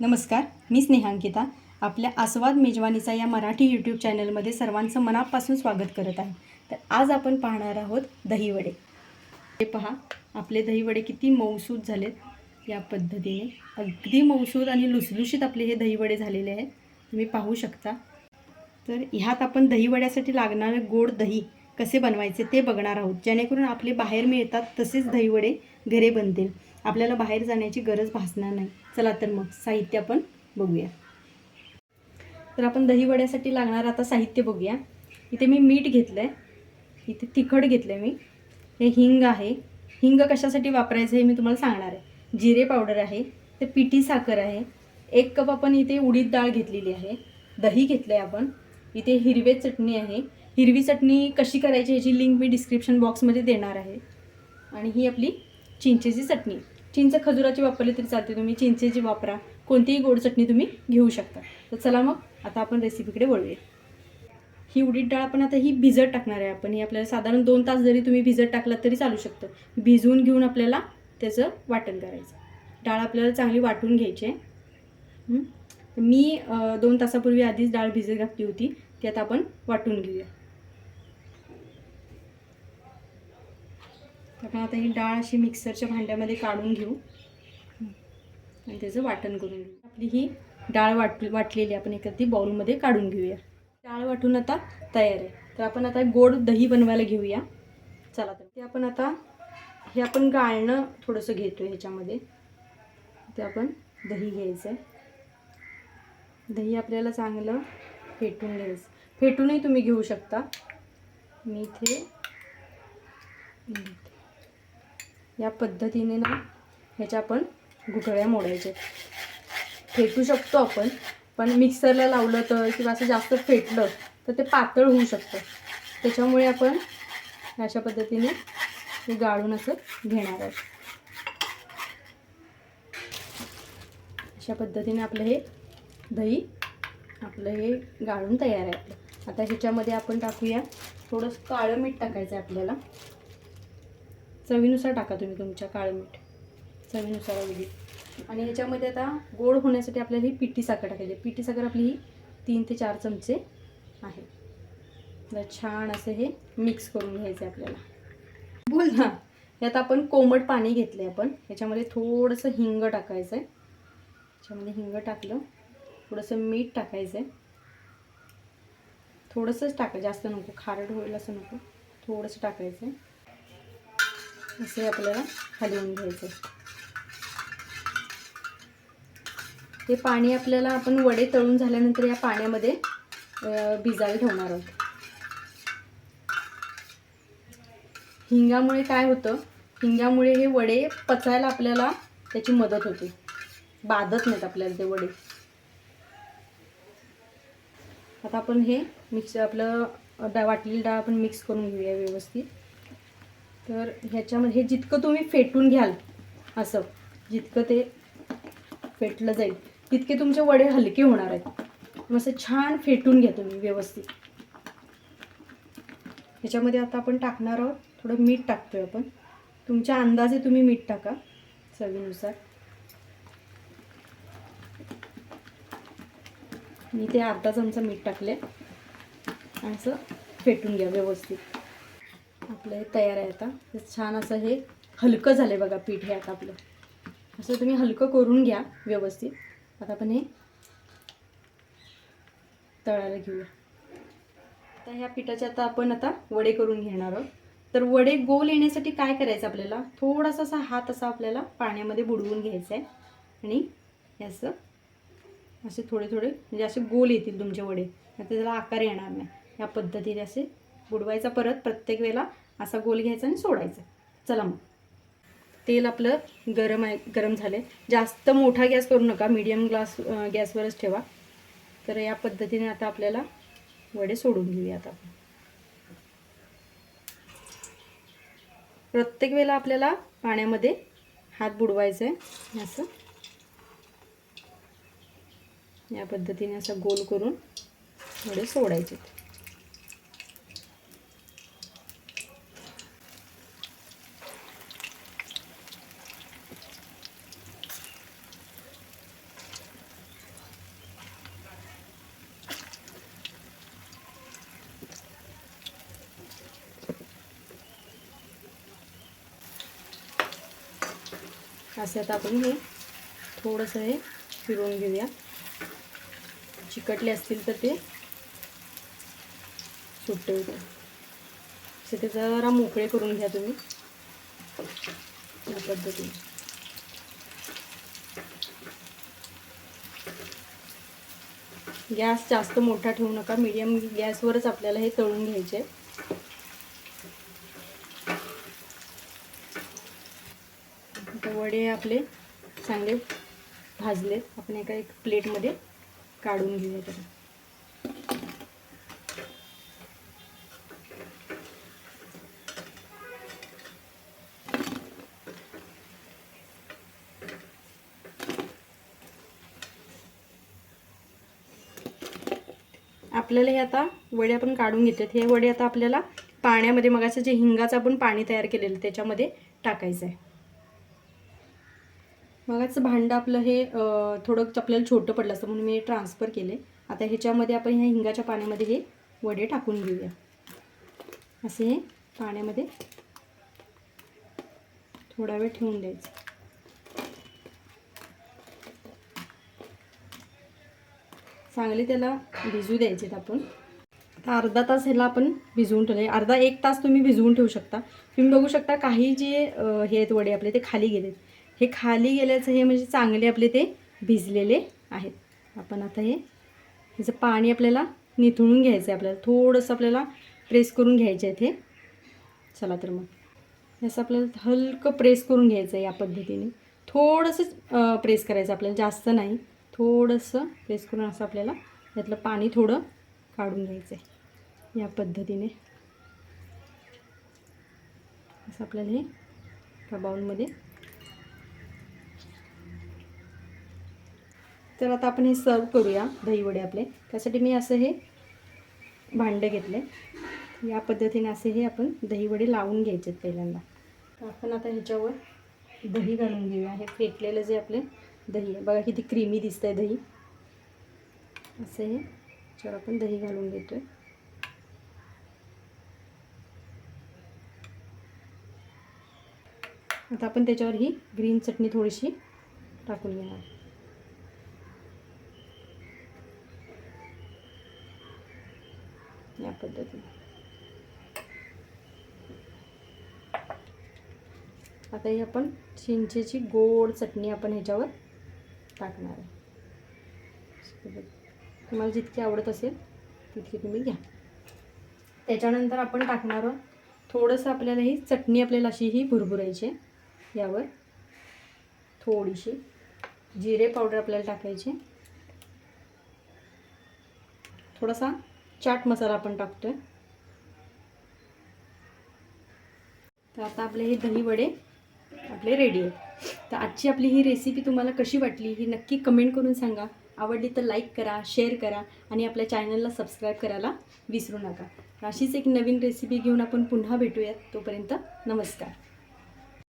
नमस्कार मी स्नेहांकिता आपल्या आस्वाद मेजवानीचा या मराठी यूट्यूब चॅनलमध्ये सर्वांचं मनापासून स्वागत करत आहे. तर आज आपण पाहणार आहोत दहीवडे. हे पहा आपले दहीवडे किती मऊसूद झालेत या पद्धतीने. अगदी मऊसूद आणि लुसलुशीत आपले हे दहीवडे झालेले आहेत. तुम्ही पाहू शकता. तर ह्यात आपण दहीवड्यासाठी लागणारे गोड दही कसे बनवायचे ते बघणार आहोत. जेणेकरून आपले बाहेर मिळतात तसेच दहीवडे घरे बनतील. आपल्याला बाहेर जाण्याची गरज भासणार नाही. चला तर मग साहित्य आपण बघूया. तर आपण दहीवड्यासाठी लागणार आता साहित्य बघूया. इथे मी मीठ घेतलं आहे इथे तिखट घेतलं आहे मी. हे हिंग आहे. हिंग कशासाठी वापरायचं हे मी तुम्हाला सांगणार आहे. जिरे पावडर आहे. ते पिठी साखर आहे. एक कप आपण इथे उडीद डाळ घेतलेली आहे. दही घेतलं आहे आपण. इथे हिरवे चटणी आहे. हिरवी चटणी कशी करायची ह्याची लिंक मी डिस्क्रिप्शन बॉक्समध्ये देणार आहे. आणि ही आपली चिंचेची चटणी. चिंच खजुराची वापरली तरी चालते. तुम्ही चिंचेची वापरा कोणतीही गोड चटणी तुम्ही घेऊ शकता. तर चला मग आता आपण रेसिपीकडे वळूया. ही उडीद डाळ आपण आता ही भिजत टाकणार आहे आपण. ही आपल्याला साधारण दोन तास जरी तुम्ही भिजत टाकलात तरी चालू शकतं. भिजवून घेऊन आपल्याला त्याचं वाटण करायचं. डाळ आपल्याला चांगली वाटून घ्यायची आहे. मी दोन तासापूर्वी आधीच डाळ भिजत घातली होती. ती आता आपण वाटून घेऊया. आपण आता ही डाळ अशी मिक्सरच्या भांड्यामध्ये काढून घेऊ. आणि त्याचं वाटण करून घेऊ. आपली ही डाळ वाट वाटलेली आपण एखादी बाउलमध्ये काढून घेऊया. डाळ वाटून आता तयार आहे. तर आपण आता गोड दही बनवायला घेऊया. चला तर. ते आपण आता हे आपण गाळणं थोडंसं घेतो ह्याच्यामध्ये. ते आपण दही घ्यायचं आहे. दही आपल्याला चांगलं फेटून घ्यायचं. फेटूनही तुम्ही घेऊ शकता. मी इथे. या पद्धतीने ना ह्याच्या आपण गुठळ्या मोडायच्या. फेटू शकतो आपण पण मिक्सरला लावलं तर किंवा असं जास्त फेटलं तर ते पातळ होऊ शकतं. त्याच्यामुळे आपण अशा पद्धतीने ते गाळून असं घेणार आहोत. अशा पद्धतीने आपलं हे दही आपलं हे गाळून तयार आहे. आता ह्याच्यामध्ये आपण टाकूया थोडंसं काळं मीठ टाकायचं आहे आपल्याला. चवीनुसार टाका तुम्ही तुमच्या काळं मीठ. चवीनुसार अगदी आणि ह्याच्यामध्ये आता गोड होण्यासाठी आपल्याला ही पिठी साखर टाकायची. पिठी साखर आपली ही तीन ते चार चमचे आहे. तर छान असं हे मिक्स करून घ्यायचं आहे आपल्याला. बोल ना. यात आपण कोमट पाणी घेतलं आहे आपण. ह्याच्यामध्ये थोडंसं हिंग टाकायचं आहे याच्यामध्ये हिंग टाकलं. थोडंसं मीठ टाकायचं आहे थोडंसंच टाका. जास्त नको. खारट होईल असं नको. थोडंसं टाकायचं आहे असे आपल्याला हलवून घ्यायचं हे पाणी आपल्याला आपण वडे तळून झाल्यानंतर या पाण्यामध्ये भिजायला ठेवणार आहोत. हिंगामुळे काय होतं? हिंगामुळे हे वडे पचायला आपल्याला त्याची मदत होते. बाधत नाहीत आपल्याला ते वडे. आता आपण हे मिक्स आपलं डा वाटलेली डाळ आपण मिक्स करून घेऊया व्यवस्थित. तर ह्याच्यामध्ये हे जितकं तुम्ही फेटून घ्याल असं जितकं ते फेटलं जाईल तितके तुमचे वडे हलके होणार आहेत. मग असं छान फेटून घ्या तुम्ही व्यवस्थित. ह्याच्यामध्ये आता आपण टाकणार आहोत थोडं मीठ टाकतोय आपण. तुमच्या अंदाजे तुम्ही मीठ टाका चवीनुसार. मी ते अर्धा चमचा मीठ टाकले. असं फेटून घ्या व्यवस्थित. आपलं हे तयार आहे आता छान असं हे हलकं झालं बघा पीठ हे आता आपलं. असं तुम्ही हलकं करून घ्या व्यवस्थित. आता आपण हे तळायला घेऊया. आता ह्या पिठाचे आता आपण आता वडे करून घेणार आहोत. तर वडे गोल येण्यासाठी काय करायचं आपल्याला? थोडासा असा हात असा आपल्याला पाण्यामध्ये बुडवून घ्यायचा आहे आणि हे असं असे थोडे थोडे म्हणजे असे गोल येतील तुमचे वडे. आता त्याला आकार येणार नाही. या पद्धतीने असे बुडवायचा परत प्रत्येक वेळेला असा गोल घ्यायचा आणि सोडायचा. चला मग. तेल आपलं गरम आहे गरम झालं आहे जास्त मोठा गॅस करू नका मीडियम ग्लास गॅसवरच ठेवा. तर या पद्धतीने आता आपल्याला वडे सोडून घेऊया आता आपण. प्रत्येक वेळेला आपल्याला पाण्यामध्ये हात बुडवायचा आहे असं. या पद्धतीने असं गोल करून वडे सोडायचे असं आता आपण हे थोडंसं हे फिरवून घेऊया. चिकटले असतील तर ते सुट्टे होते असे ते जरा मोकळे करून घ्या तुम्ही. या पद्धतीने. गॅस जास्त मोठा ठेवू नका. मीडियम गॅसवरच आपल्याला हे तळून घ्यायचे. आता वडे आपले चांगले भाजले आपण एका एक प्लेटमध्ये काढून घेऊया त्याला. आपल्याला हे आता वडे आपण काढून घेतात हे वडे आता आपल्याला पाण्यामध्ये मगाचं जे हिंगाचं आपण पाणी तयार केलेलं त्याच्यामध्ये टाकायचं आहे. मगाचं भांडं आपलं हे थोडं आपल्याला छोटं पडलं असतं म्हणून मी ट्रान्सफर केले. आता ह्याच्यामध्ये आपण ह्या हिंगाच्या पाण्यामध्ये हे वडे टाकून घेऊया. असे हे पाण्यामध्ये थोडा वेळ ठेवून द्यायचं. चांगले त्याला भिजू द्यायचे आपण. आता अर्धा तास ह्याला आपण भिजवून ठेवले अर्धा एक तास तुम्ही भिजवून ठेवू शकता. तुम्ही बघू शकता काही जे हे आहेत वडे आपले ते खाली गेलेत. हे खाली गेल्याचं हे म्हणजे चांगले आपले ते भिजलेले आहेत. आपण आता हे ह्याचं पाणी आपल्याला निथळून घ्यायचं आहे आपल्याला थोडंसं आपल्याला प्रेस करून घ्यायचं आहे ते चला तर मग. असं आपल्याला हलकं प्रेस करून घ्यायचं आहे या पद्धतीने. थोडंसं प्रेस करायचं आपल्याला जास्त नाही. थोडंसं प्रेस करून असं आपल्याला यातलं पाणी थोडं काढून घ्यायचं आहे या पद्धतीने. असं आपल्याला हे एका बाउलमध्ये तर आता आपण हे सर्व करूया दहीवडे आपले. त्यासाठी मी असं हे भांडं घेतले. या पद्धतीने असे हे आपण दहीवडे लावून घ्यायचे आहेत पहिल्यांदा. तर आपण आता ह्याच्यावर दही घालून घेऊया. हे फेटलेलं जे आपले दही आहे. बघा किती क्रीमी दिसतं आहे दही. असं हे ह्याच्यावर आपण दही घालून घेतोय. आता आपण त्याच्यावर ही ग्रीन चटणी थोडीशी टाकून घेणार. पद्धतीने. आता ही आपण चिंचेची गोड चटणी आपण ह्याच्यावर टाकणार आहे. तुम्हाला जितकी आवडत असेल तितकी तुम्ही घ्या. त्याच्यानंतर आपण टाकणार आहोत थोडंसं आपल्याला ही चटणी आपल्याला अशी ही भुरभुरायची यावर थोडीशी जिरे पावडर आपल्याला टाकायची थोडासा चाट मसाला आपण टाकतो तर आता आपले हे दही वडे आपले रेडी आहेत. तर आजची आपली ही रेसिपी तुम्हाला कशी वाटली ही नक्की कमेंट करून सांगा. आवडली तर लाईक करा शेअर करा आणि आपल्या चॅनलला सबस्क्राईब करायला विसरू नका. अशीच एक नवीन रेसिपी घेऊन आपण पुन्हा भेटूयात. तोपर्यंत नमस्कार.